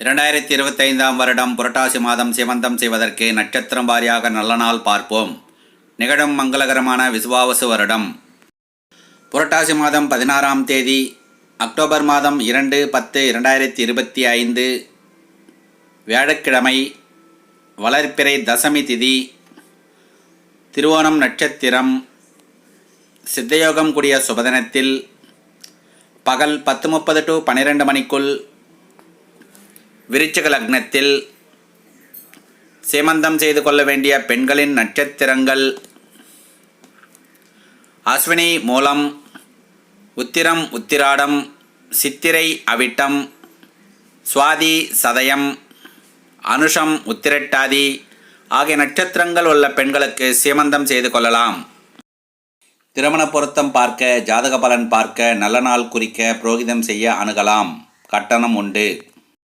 இரண்டாயிரத்தி இருபத்தைந்தாம் வருடம் புரட்டாசி மாதம் சிவந்தம் செய்வதற்கு நட்சத்திரம் வாரியாக நல்ல நாள் பார்ப்போம். நிகழும் மங்களகரமான விசுவாவசு வருடம். புரட்டாசி மாதம் பதினாறாம் தேதி அக்டோபர் மாதம் இரண்டு பத்து இரண்டாயிரத்தி இருபத்தி ஐந்து வியாழக்கிழமை வளர்ப்பிறை தசமி திதி திருவோணம் நட்சத்திரம் சித்தயோகம் கூடிய சுபதனத்தில் பகல் பத்து முப்பது டு பன்னிரெண்டு மணிக்குள் விருச்சிக லக்னத்தில் சீமந்தம் செய்து கொள்ள வேண்டிய பெண்களின் நட்சத்திரங்கள் அஸ்வினி மூலம் உத்திரம் உத்திராடம் சித்திரை அவிட்டம் சுவாதி சதயம் அனுஷம் உத்திரட்டாதி ஆகிய நட்சத்திரங்கள் உள்ள பெண்களுக்கு சீமந்தம் செய்து கொள்ளலாம். திருமண பொருத்தம் பார்க்க ஜாதக பலன் பார்க்க நல்ல நாள் குறிக்க புரோகிதம் செய்ய அணுகலாம். கட்டணம் உண்டு.